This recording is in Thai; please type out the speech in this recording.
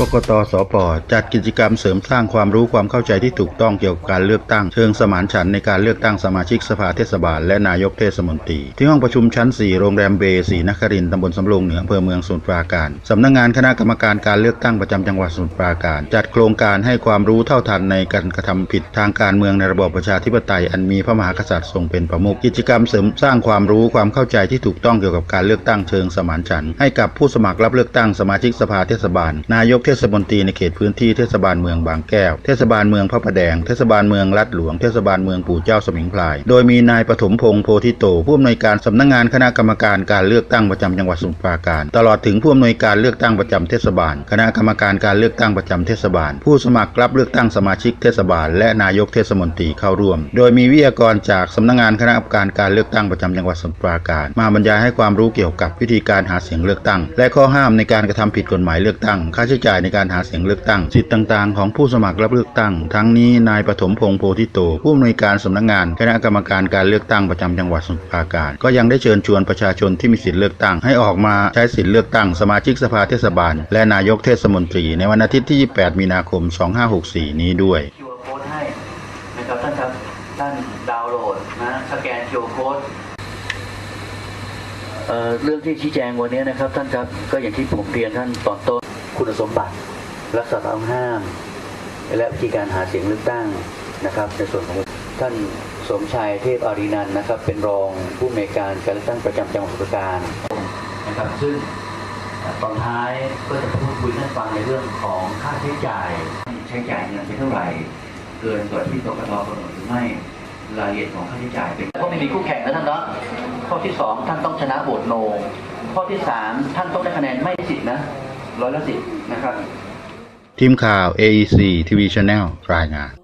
กกตสปจัดกิจกรรมเสริมสร้างความรู้ความเข้าใจที่ถูกต้องเกี่ยวกับการเลือกตั้ง เชิงสมานฉันในการเลือกตั้งสมาชิกสภาเทศบาลและนายกเทศมนตรี ที่ห้องประชุมชั้น 4 โรงแรมเบย์ศรีนครินทร์ตำบลสำโรงเหนืออำเภอเมืองสมุทรปราการ สำนักงานคณะกรรมการการเลือกตั้งประจำจังหวัดสมุทรปราการ จัดโครงการให้ความรู้เท่าทันในการกระทำผิดทางการเมืองในระบอบประชาธิปไตยอันมีพระมหากษัตริย์ทรงเป็นประมุขกิจกรรมเสริมสร้างความรู้ความเข้าใจที่ถูกต้องเกี่ยวกับการเลือกตั้งเชิงสมานฉันให้กับผู้สมัครรับเลือกตั้งสมาชิกสภาเทศบาล นายกเทศมนตรีในเขตพื้นที่เทศบาลเมืองบางแก้ว เทศบาลเมืองพระประแดง เทศบาลเมืองลัดหลวง เทศบาลเมืองปู่เจ้าสมิงพราย โดยมีนายปฐมพงษ์โพธิโต ผู้อำนวยการสำนักงานคณะกรรมการการเลือกตั้งประจำจังหวัดสมุทรปราการ ตลอดถึงผู้อำนวยการเลือกตั้งประจำเทศบาล คณะกรรมการการเลือกตั้งประจำเทศบาล ผู้สมัครรับเลือกตั้งสมาชิกเทศบาล และนายกเทศมนตรีเข้าร่วม โดยมีวิทยากรจากสำนักงานคณะกรรมการการเลือกตั้งประจำจังหวัดสมุทรปราการ มาบรรยายให้ความรู้เกี่ยวกับวิธีการหาเสียงเลือกตั้ง และข้อห้ามในการกระทำผิดกฎหมายเลือกตั้งค่าใช้จ่ายในการหาเสียงเลือกตั้ง สิทธิต่างๆ ของผู้สมัครรับเลือกตั้ง ทั้งนี้นายปฐมพงษ์โพธิโต ผู้อำนวยการสำนักงานคณะกรรมการการเลือกตั้งประจำจังหวัดสมุทรปราการ ก็ยังได้เชิญชวนประชาชนที่มีสิทธิเลือกตั้ง ให้ออกมาใช้สิทธิเลือกตั้ง สมาชิกสภาเทศบาล และนายกเทศมนตรี ในวันอาทิตย์ที่ 28 มีนาคม 2564 นี้ด้วย QR code ให้นะครับท่านครับท่านดาวน์โหลดนะสแกน QR code เรื่องที่ชี้แจงวันนี้นะครับท่านครับก็อย่างที่ผมเรียนท่านตอนต้น คุณสมบัติรักษาต้องห้าม และวิธีการหาเสียงเลือกตั้งนะครับ ในส่วนของท่านสมชายเทพอารีนันนะครับ เป็นรองผู้อำนวยการการเลือกตั้งประจำจังหวัดสมุทรปราการนะครับซึ่งตอนท้ายก็จะพูดคุยให้ฟังในเรื่องของค่าใช้จ่ายใช้จ่ายเงินไปเท่าไหร่ เกินกว่าที่กกตกำหนดหรือไม่รายละเอียดของค่าใช้จ่ายเป็นก็ไม่มีคู่แข่งนะท่านเนาะข้อที่สองท่านต้องชนะโหวตโน ข้อที่สามท่านต้องได้คะแนนไม่สิทธินะ ร้อยละสิบนะครับ ทีมข่าว AEC TV Channel รายงาน